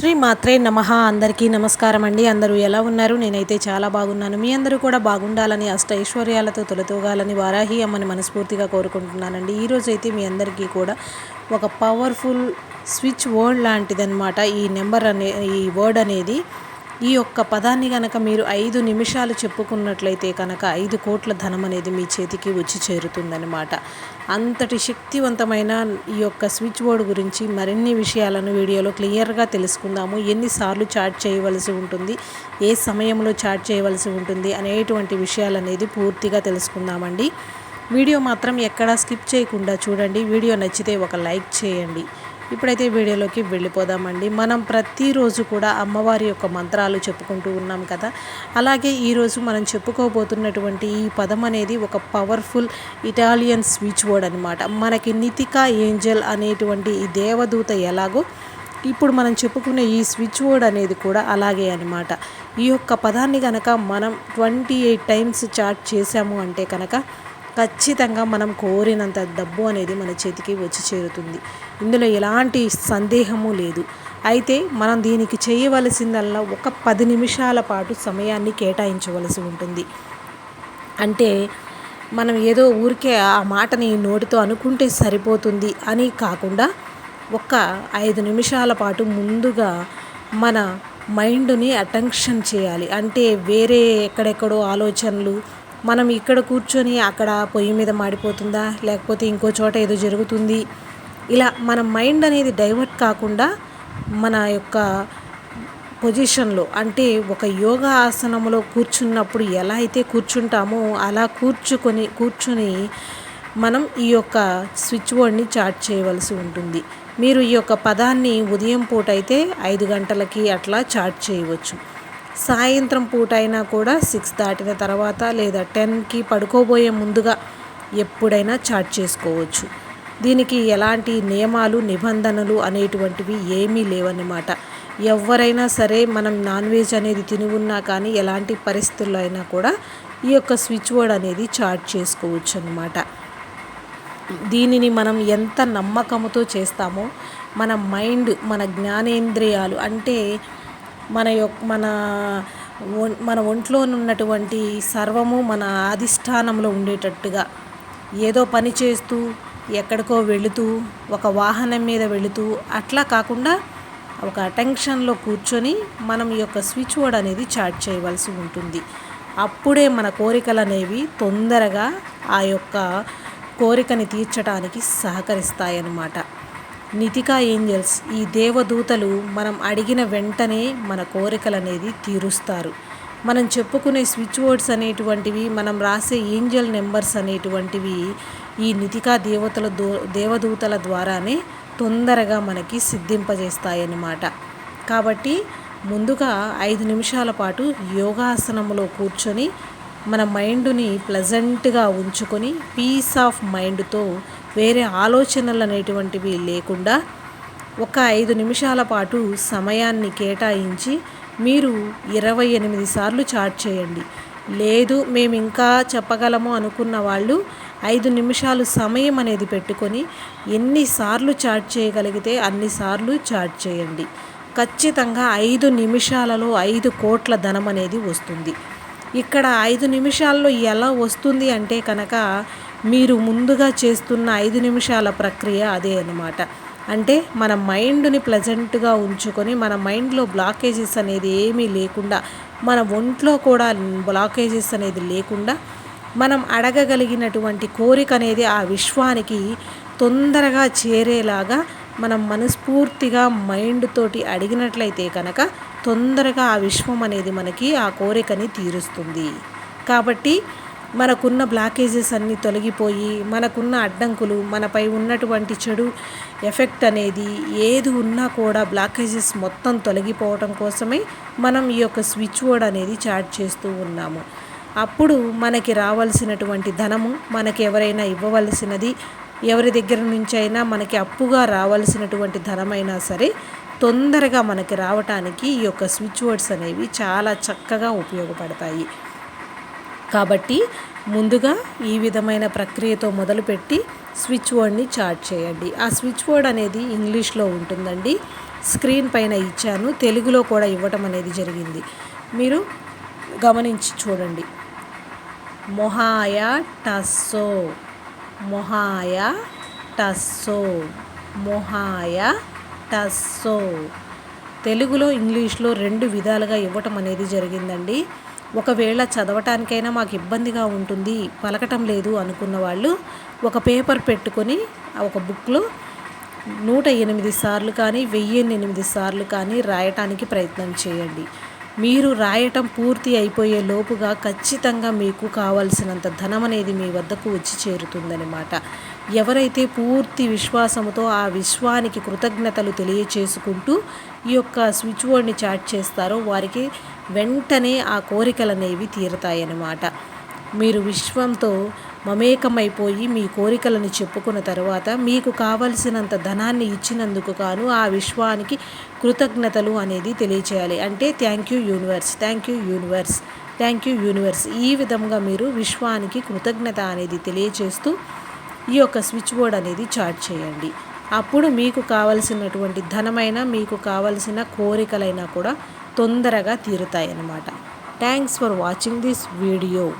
శ్రీ మాత్రే నమ. అందరికీ నమస్కారం అండి. అందరూ ఎలా ఉన్నారు? నేనైతే చాలా బాగున్నాను. మీ అందరూ కూడా బాగుండాలని అష్ట ఐశ్వర్యాలతో తొలతూగాలని వారాహి అమ్మని మనస్ఫూర్తిగా కోరుకుంటున్నానండి. ఈరోజు అయితే మీ అందరికీ కూడా ఒక పవర్ఫుల్ స్విచ్ వర్డ్ లాంటిదన్నమాట. ఈ నెంబర్ అనే ఈ వర్డ్ అనేది ఈ యొక్క పదాన్ని కనుక మీరు ఐదు నిమిషాలు చెప్పుకున్నట్లయితే కనుక ఐదు కోట్ల ధనం అనేది మీ చేతికి వచ్చి చేరుతుందనమాట అంతటి శక్తివంతమైన ఈ యొక్క స్విచ్ బోర్డు గురించి మరిన్ని విషయాలను వీడియోలో క్లియర్గా తెలుసుకుందాము. ఎన్నిసార్లు చాట్ చేయవలసి ఉంటుంది ఏ సమయంలో చాట్ చేయవలసి ఉంటుంది అనేటువంటి విషయాలనేది పూర్తిగా తెలుసుకుందామండి. వీడియో మాత్రం ఎక్కడా స్కిప్ చేయకుండా చూడండి. వీడియో నచ్చితే ఒక లైక్ చేయండి. ఇప్పుడైతే వీడియోలోకి వెళ్ళిపోదామండి. మనం ప్రతిరోజు కూడా అమ్మవారి యొక్క మంత్రాలు చెప్పుకుంటూ ఉన్నాం కదా. అలాగే ఈరోజు మనం చెప్పుకోబోతున్నటువంటి ఈ పదం అనేది ఒక పవర్ఫుల్ ఇటాలియన్ స్విచ్ వర్డ్ అనమాట మనకి నితికా ఏంజల్ అనేటువంటి ఈ దేవదూత ఎలాగో ఇప్పుడు మనం చెప్పుకునే ఈ స్విచ్ వర్డ్ అనేది కూడా అలాగే అనమాట ఈ యొక్క పదాన్ని కనుక మనం ట్వంటీ ఎయిట్ టైమ్స్ చార్ట్ చేసాము అంటే కనుక ఖచ్చితంగా మనం కోరినంత డబ్బు అనేది మన చేతికి వచ్చి చేరుతుంది. ఇందులో ఎలాంటి సందేహము లేదు. అయితే మనం దీనికి చేయవలసిందల్లా ఒక పది నిమిషాల పాటు సమయాన్ని కేటాయించవలసి ఉంటుంది. అంటే మనం ఏదో ఊరికే ఆ మాటని నోటితో అనుకుంటే సరిపోతుంది అని కాకుండా ఒక ఐదు నిమిషాల పాటు ముందుగా మన మైండ్ని అటెన్షన్ చేయాలి. అంటే వేరే ఎక్కడెక్కడో ఆలోచనలు మనం ఇక్కడ కూర్చొని అక్కడ పొయ్యి మీద మాడిపోతుందా? లేకపోతే ఇంకో చోట ఏదో జరుగుతుంది? ఇలా మన మైండ్ అనేది డైవర్ట్ కాకుండా మన యొక్క పొజిషన్లో అంటే ఒక యోగా ఆసనంలో కూర్చున్నప్పుడు ఎలా అయితే కూర్చుంటామో అలా కూర్చుకొని కూర్చుని మనం ఈ యొక్క స్విచ్ బోర్డ్ని చార్జ్ చేయవలసి ఉంటుంది. మీరు ఈ యొక్క పదాన్ని ఉదయం పూట అయితే ఐదు గంటలకి అట్లా చార్జ్ చేయవచ్చు. సాయంత్రం పూట అయినా కూడా సిక్స్ దాటిన తర్వాత లేదా టెన్కి పడుకోబోయే ముందుగా ఎప్పుడైనా చాట్ చేసుకోవచ్చు. దీనికి ఎలాంటి నియమాలు నిబంధనలు అనేటువంటివి ఏమీ లేవన్నమాట. ఎవరైనా సరే మనం నాన్ వెజ్ అనేది తిని ఉన్నా కానీ ఎలాంటి పరిస్థితుల్లో అయినా కూడా ఈ యొక్క స్విచ్ బోర్డ్ అనేది చార్ట్ చేసుకోవచ్చు అనమాట దీనిని మనం ఎంత నమ్మకంతో చేస్తామో మన మైండ్ మన జ్ఞానేంద్రియాలు అంటే మన యొక్క మన మన ఒంట్లో ఉన్నటువంటి సర్వము మన అధిష్టానంలో ఉండేటట్టుగా ఏదో పని చేస్తూ ఎక్కడికో వెళుతూ ఒక వాహనం మీద వెళుతూ అట్లా కాకుండా ఒక అటెన్షన్లో కూర్చొని మనం ఈ యొక్క స్విచ్ బోర్డ్ అనేది చార్జ్ చేయవలసి ఉంటుంది. అప్పుడే మన కోరికలు అనేవి తొందరగా ఆ యొక్క కోరికని తీర్చడానికి సహకరిస్తాయన్నమాట. నితికా ఏంజల్స్ ఈ దేవదూతలు మనం అడిగిన వెంటనే మన కోరికలు అనేది తీరుస్తారు. మనం చెప్పుకునే స్విచ్ వర్డ్స్ అనేటువంటివి మనం రాసే ఏంజల్ నెంబర్స్ అనేటువంటివి ఈ నితికా దేవతల దో దేవదూతల ద్వారానే తొందరగా మనకి సిద్ధింపజేస్తాయన్నమాట. కాబట్టి ముందుగా ఐదు నిమిషాల పాటు యోగాసనంలో కూర్చొని మన మైండ్ని ప్లజెంట్గా ఉంచుకొని పీస్ ఆఫ్ మైండ్తో వేరే ఆలోచనలు అనేటువంటివి లేకుండా ఒక ఐదు నిమిషాల పాటు సమయాన్ని కేటాయించి మీరు ఇరవై ఎనిమిది సార్లు చాట్ చేయండి. లేదు మేము ఇంకా చెప్పగలము అనుకున్న వాళ్ళు ఐదు నిమిషాలు సమయం అనేది పెట్టుకొని ఎన్నిసార్లు చాట్ చేయగలిగితే అన్నిసార్లు చాట్ చేయండి. ఖచ్చితంగా ఐదు నిమిషాలలో ఐదు కోట్ల ధనం అనేది వస్తుంది. ఇక్కడ ఐదు నిమిషాల్లో ఎలా వస్తుంది అంటే కనుక మీరు ముందుగా చేస్తున్న ఐదు నిమిషాల ప్రక్రియ అదే అనమాట అంటే మన మైండ్ని ప్లెజెంట్గా ఉంచుకొని మన మైండ్లో బ్లాకేజెస్ అనేది ఏమీ లేకుండా మన ఒంట్లో కూడా బ్లాకేజెస్ అనేది లేకుండా మనం అడగగలిగినటువంటి కోరిక అనేది ఆ విశ్వానికి తొందరగా చేరేలాగా మనం మనస్ఫూర్తిగా మైండ్ తోటి అడిగినట్లయితే కనుక తొందరగా ఆ విశ్వం అనేది మనకి ఆ కోరికని తీరుస్తుంది. కాబట్టి మనకున్న బ్లాకేజెస్ అన్నీ తొలగిపోయి మనకున్న అడ్డంకులు మనపై ఉన్నటువంటి చెడు ఎఫెక్ట్ అనేది ఏది ఉన్నా కూడా బ్లాకేజెస్ మొత్తం తొలగిపోవటం కోసమే మనం ఈ యొక్క స్విచ్ బోర్డ్ అనేది చార్జ్ చేస్తూ ఉన్నాము. అప్పుడు మనకి రావాల్సినటువంటి ధనము మనకి ఎవరైనా ఇవ్వవలసినది ఎవరి దగ్గర నుంచి అయినా మనకి అప్పుగా రావాల్సినటువంటి ధనమైనా సరే తొందరగా మనకి రావటానికి ఈ యొక్క స్విచ్ వర్డ్స్ అనేవి చాలా చక్కగా ఉపయోగపడతాయి. కాబట్టి ముందుగా ఈ విధమైన ప్రక్రియతో మొదలుపెట్టి స్విచ్ బోర్డ్ని చార్ట్ చేయండి. ఆ స్విచ్ బోర్డ్ అనేది ఇంగ్లీష్లో ఉంటుందండి. స్క్రీన్ పైన ఇచ్చాను. తెలుగులో కూడా ఇవ్వటం అనేది జరిగింది. మీరు గమనించి చూడండి. మొహాయ టస్సో మొహాయ టస్సో మొహాయ టస్సో. తెలుగులో ఇంగ్లీష్లో రెండు విధాలుగా ఇవ్వటం అనేది జరిగిందండి. ఒకవేళ చదవటానికైనా మాకు ఇబ్బందిగా ఉంటుంది పలకటం లేదు అనుకున్న వాళ్ళు ఒక పేపర్ పెట్టుకొని ఒక బుక్లో నూట ఎనిమిది సార్లు కానీ వెయ్యి ఎనిమిది సార్లు కానీ రాయటానికి ప్రయత్నం చేయండి. మీరు రాయటం పూర్తి అయిపోయే లోపుగా ఖచ్చితంగా మీకు కావలసినంత ధనం అనేది మీ వద్దకు వచ్చి చేరుతుందనమాట ఎవరైతే పూర్తి విశ్వాసముతో ఆ విశ్వానికి కృతజ్ఞతలు తెలియచేసుకుంటూ ఈ యొక్క స్విచ్ బోర్డ్ని చాట్ చేస్తారో వారికి వెంటనే ఆ కోరికలు అనేవి తీరుతాయన్నమాట. మీరు విశ్వంతో మమేకమైపోయి మీ కోరికలను చెప్పుకున్న తర్వాత మీకు కావలసినంత ధనాన్ని ఇచ్చినందుకు గాను ఆ విశ్వానికి కృతజ్ఞతలు అనేది తెలియచేయాలి. అంటే thank you universe thank you universe thank you universe ఈ విధంగా మీరు విశ్వానికి కృతజ్ఞత అనేది తెలియచేస్తూ ఈ యొక్క స్విచ్ బోర్డ్ అనేది చార్ట్ చేయండి. అప్పుడు మీకు కావలసినటువంటి ధనమైన మీకు కావలసిన కోరికలైనా కూడా తొందరగా తీరుతాయి అన్నమాట thanks for watching this video